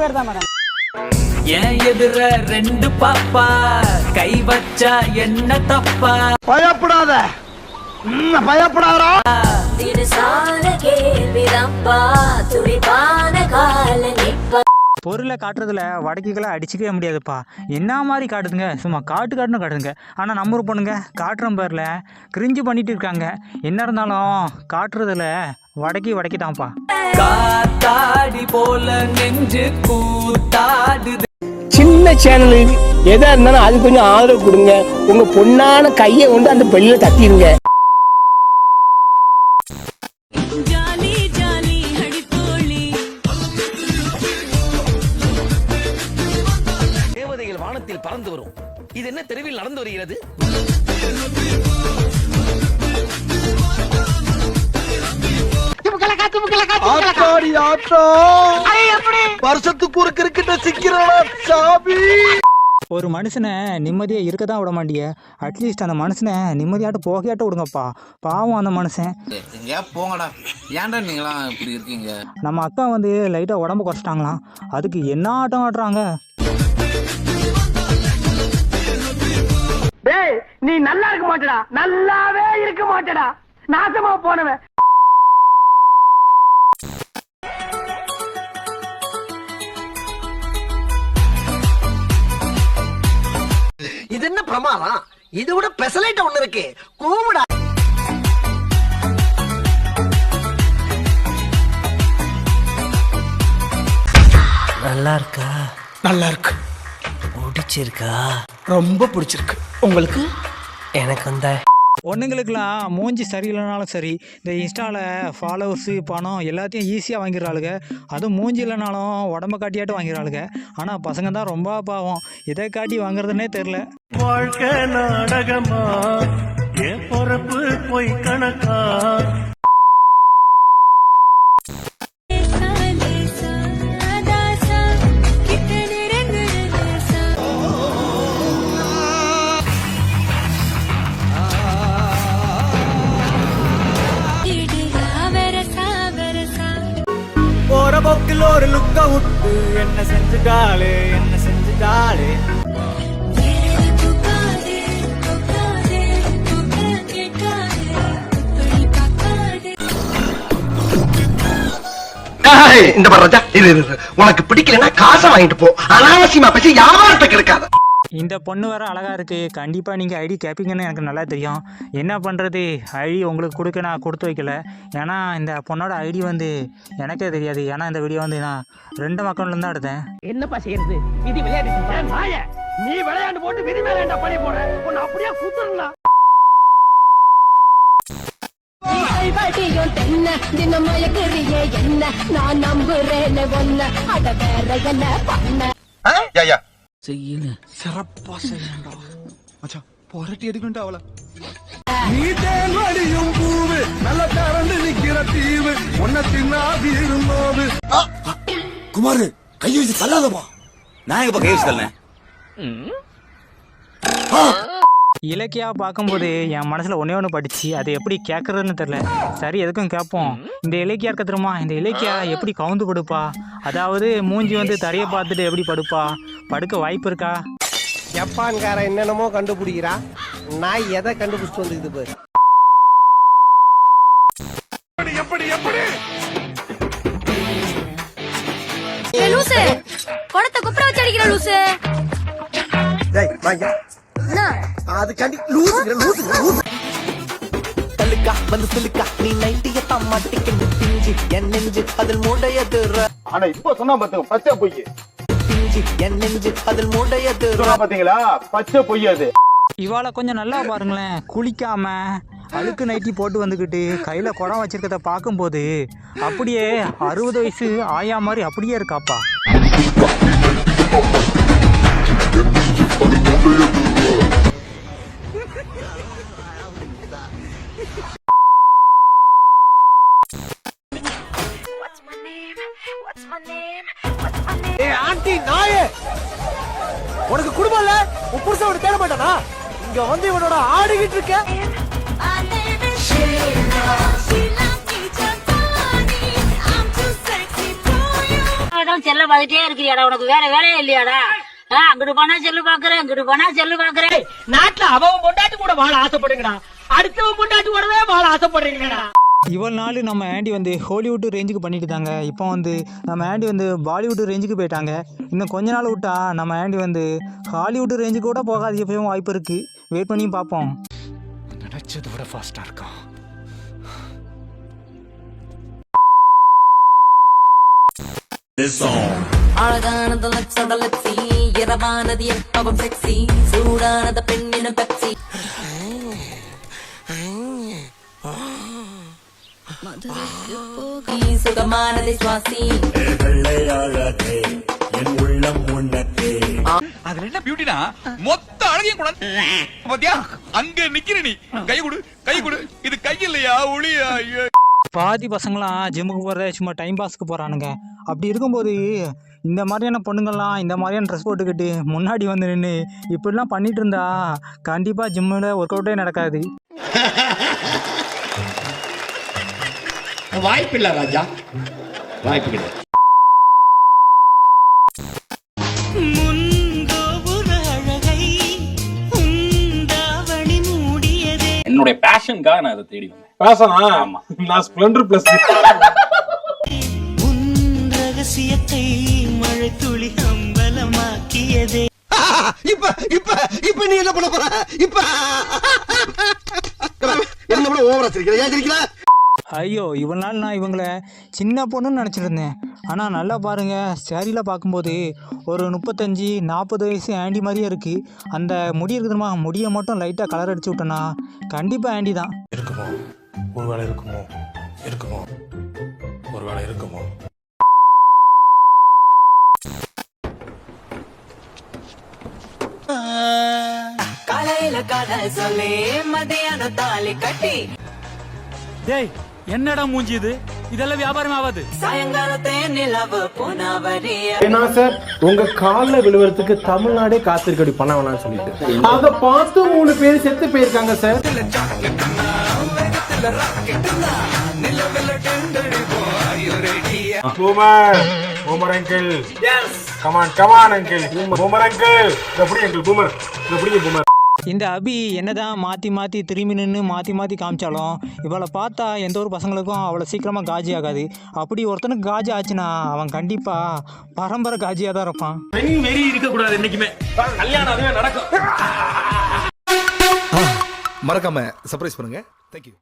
பேர் தான் மேடம் என் எதிர ரெண்டு பாப்பா கை வச்சா என்ன தப்பா? பயப்படாத. துடிப்பான கால நிப்ப. பொருளை காட்டுறதுல வடக்குகளை அடிச்சுக்கவே முடியாதுப்பா. என்ன மாதிரி காட்டுதுங்க? சும்மா காட்டு காட்டுன்னு காட்டுதுங்க. ஆனால் நம்ம ஊர் பொண்ணுங்க காட்டுற பேரில் கிரிஞ்சு பண்ணிட்டு இருக்காங்க. என்ன இருந்தாலும் காட்டுறதுல வடக்கி வடக்கி தான்ப்பா. காத்தாடி போல நெஞ்சு கூத்தாடுது. சின்ன சேனலு எதா இருந்தாலும் அது கொஞ்சம் ஆதரவு கொடுங்க. உங்க பொண்ணான கையை கொண்டு அந்த பெல்ல தட்டிடுங்க ஜாலி ஜாலி அடிப்போலி தேவதைகள் வானத்தில் பறந்து வரும். இது என்ன தெருவில் நடந்து வருகிறது? ஆத்தாடி ஆத்தா வருஷத்துக்கு ஒரு கிரிக்கெட்ட ஒரு மனுஷனை நிம்மதியாக இருக்க தான் விட மாட்டிய. அட்லீஸ்ட் அந்த மனுஷனை நிம்மதியாட்டு போகையாட்ட விடுங்கப்பா. பாவம் அந்த மனுஷன். போங்கடா. ஏன்டா நீங்களாம் இப்படி இருக்கீங்க? நம்ம அக்கா வந்து லைட்டாக உடம்பு குறைச்சிட்டாங்களாம். அதுக்கு என்ன ஆட்டம் ஆடுறாங்க டேய் நீ நல்லா இருக்க மாட்டடா. நல்லாவே இருக்க மாட்டடா. நாசமா போனவன். இது என்ன பிரமாதம்? இது விட பெசலைட் ஒண்ணு இருக்கு. கூவுடா. நல்லா இருக்கா நல்லா இருக்கு பிடிச்சிருக்கா? ரொம்ப பிடிச்சிருக்கு. உங்களுக்கு? எனக்கு அந்த பொண்ணுங்களுக்குலாம் மூஞ்சி சரியில்லைனாலும் சரி இந்த இன்ஸ்டாவில் ஃபாலோவர்ஸு பணம் எல்லாத்தையும் ஈஸியாக வாங்கிடுறாளுங்க. அதுவும் மூஞ்சி இல்லைனாலும் உடம்ப காட்டியாட்டும் வாங்கிடுறாளுங்க. ஆனால் பசங்க தான் ரொம்ப பாவம். இதை காட்டி வாங்குறதுனே தெரில வாழ்க்கை நாடகமா? என் பொறப்பு பொய் கணக்கா? லுக்க என்ன செஞ்சுட்டாளே என்ன செஞ்சுட்டாளே. இந்த பாரு ராஜா உனக்கு பிடிக்கலன்னா காசை வாங்கிட்டு போ. அனாவசியமா பேசி வியாபாரத்துக்கு இருக்காத இந்த பொண்ணு வேற அழகாக இருக்குது கண்டிப்பாக நீங்கள் ஐடி கேட்பீங்கன்னு எனக்கு நல்லா தெரியும். என்ன பண்ணுறது ஐடி உங்களுக்கு கொடுக்க நான் கொடுத்து வைக்கல. ஏன்னா இந்த பொண்ணோட ஐடி வந்து எனக்கே தெரியாது. ஏன்னா இந்த வீடியோ வந்து நான் ரெண்டு அக்கௌண்ட்லேருந்து தான் எடுத்தேன். என்னப்பா செய்யறது? விதி விளையாட்டு நாய நீ விளையாண்டு போட்டு விதி விளையாண்ட பழி போட உன்னை அப்படியே தினமயக்குறியே என்ன? நான் நம்புறேன் ஒன்ன அட வேற என்ன பண்ண? செய்யல சிறப்பா செய்யண்டா மச்சான் பொரட்டி எடுக்கண்டா அவள நீ தேன் வடியும் பூவு நல்ல திறந்து நிக்கிற தீவு உன்னை தின்னாதி இருந்தோது குமாரு கை வச்சு தள்ளாதப்பா நான் எங்க கை வச்சு இலக்கியா பார்க்கும்போது என் மனசில் ஒன்றே ஒன்று படிச்சு அதை எப்படி கேட்குறதுன்னு தெரில சரி எதுக்கும் கேட்போம் இந்த இலக்கியா இருக்க தெரியுமா இந்த இலக்கியா எப்படி கவுந்து படுப்பா அதாவது மூஞ்சி வந்து தரையை பார்த்துட்டு எப்படி படுப்பா படுக்க வாய்ப்பு இருக்கா? ஜப்பான்காரன் என்னென்னமோ கண்டுபிடிக்கிறா. நான் எதை கண்டுபிடிச்சிட்டு வந்துக்குது பாரு. எப்படி எப்படி லூசு! குடத்தை குப்புற வச்சு அடிக்கிற லூசு. டேய் வாங்க. என்ன? அதுக்காண்டி லூசுங்கிற லூசுங்கிற லூசு தள்ளுக்கா வந்து சொல்லுக்கா நீ நைட்டிய தம்மாட்டிக்கு பிஞ்சு. என் நெஞ்சு அதில் மூடையது ஆனா இப்போ சொன்னா பாத்துங்க பச்சை பொய் பிஞ்சு என் நெஞ்சு அதில் மூடையது. பாத்தீங்களா? பச்சை பொய் அது. இவாளை கொஞ்சம் நல்லா பாருங்களேன். குளிக்காம அழுக்கு நைட்டி போட்டு வந்துக்கிட்டு கையில் குடம் வச்சிருக்கத பார்க்கும்போது அப்படியே அறுபது வயசு ஆயா மாதிரி அப்படியே இருக்காப்பா. உனக்கு குடும்பம் இல்ல? உன் புருஷன் உன்னை தேட மாட்டானா? இங்க வந்து இவனோட ஆடிக்கிட்டு இருக்க. செல்ல பார்த்துட்டே இருக்கிறியாடா. உனக்கு வேற வேலையே இல்லையாடா? அங்கிட்டு போனா செல்லு பாக்குறேன் இங்கிட்டு போனா செல்லு பாக்குறேன் நாட்டுல அவன் பொண்டாட்டி கூட வாழ ஆசைப்படுங்கடா. அடுத்தவன் பொண்டாட்டி கூடவே வாழ ஆசைப்படுறீங்கடா. இவ்வளோ நாள் நம்ம ஆண்டி வந்து ஹாலிவுட் ரேஞ்சுக்கு பண்ணிட்டு இருந்தாங்க இப்போ வந்து நம்ம ஆண்டி வந்து பாலிவுட் ரேஞ்சுக்கு போயிட்டாங்க. இன்னும் கொஞ்ச நாள் விட்டா நம்ம ஆண்டி வந்து ஹாலிவுட் ரேஞ்சுக்கு கூட போகாது. எப்பயும் வாய்ப்பு இருக்குது வெயிட் பண்ணி பார்ப்போம். நினைச்சதை விட ஃபாஸ்டா இருக்கான். அழகானது லட்சோட லட்சி இரவானது எப்பவும் செக்ஸி சூடானது பெண்ணினும் பெப்சி சுகமானதை சுவாசி. அதுல என்ன பியூட்டினா மொத்த அழகையும் கூட. பாத்தியா? அங்க நிக்கிற நீ. கை கொடு கை கொடு. இது கை இல்லையா ஒளியா? ஐயோ. பாதி பசங்களாம் ஜிம்முக்கு போகிறத சும்மா டைம் பாஸ்க்கு போகிறானுங்க அப்படி இருக்கும்போது இந்த மாதிரியான பொண்ணுங்கள்லாம் இந்த மாதிரியான ட்ரெஸ் போட்டுக்கிட்டு முன்னாடி வந்து நின்று இப்படிலாம் பண்ணிட்டு இருந்தா கண்டிப்பாக ஜிம்மில் ஒர்க் அவுட்டே நடக்காது. வாய்ப்பில்லை ராஜா. வாய்ப்பு கிடையாது என்னுடைய பேஷனுக்காக நான் இதை தேடி வந்தேன். பேசனா ஆமா. நான் ஸ்பிளண்டர் பிளஸ் இப்ப இப்ப இப்ப நீ என்ன பண்ண போற? இப்ப. என்ன பண்ண ஓவரா சிரிக்கிற? ஏன் சிரிக்கிற ஐயோ இவ்வளோ நாள் நான் இவங்கள சின்ன பொண்ணுன்னு நினச்சிட்டு இருந்தேன் ஆனால் நல்லா பாருங்கள் சேரீல பார்க்கும்போது ஒரு முப்பத்தஞ்சு நாற்பது வயசு ஆண்டி மாதிரியே இருக்குது அந்த முடி இருக்குதுமா முடியை மட்டும் லைட்டாக கலர் அடிச்சு விட்டேன்னா கண்டிப்பாக ஆண்டி தான். இருக்குமோ? ஒருவேளை இருக்குமோ? இருக்குமோ? ஒருவேளை இருக்குமோ? காலையில காதல் சொல்லி மதியான தாலி கட்டி. டேய் என்னடா மூஞ்சி இது? இதெல்லாம் வியாபாரம் ஆகாது. ஏன்னா சார் உங்க கால்ல விழுவறதுக்கு தமிழ்நாடே காத்திருக்கடி பண்ண வேணாம்னு சொல்லிட்டு. அத பார்த்து மூணு பேர் செத்து போயிருக்காங்க sir. Boomer boomer uncle come on come on uncle boomer uncle எப்படி அங்கிள் பூமர் எப்படி பூமர் இந்த அபி என்னதான் மாற்றி மாற்றி திரும்பி நின்று மாற்றி மாற்றி காமிச்சாலும் இவளை பார்த்தா எந்த ஒரு பசங்களுக்கும் அவ்வளோ சீக்கிரமாக காஜி ஆகாது. அப்படி ஒருத்தனுக்கு காஜி ஆச்சுன்னா அவன் கண்டிப்பாக பரம்பரை காஜியாக தான் இருப்பான். வெறி இருக்க கூடாது என்னைக்குமே. கல்யாணம் அதுவே நடக்கும். மறக்காம சர்ப்ரைஸ் பண்ணுங்க. தேங்க்யூ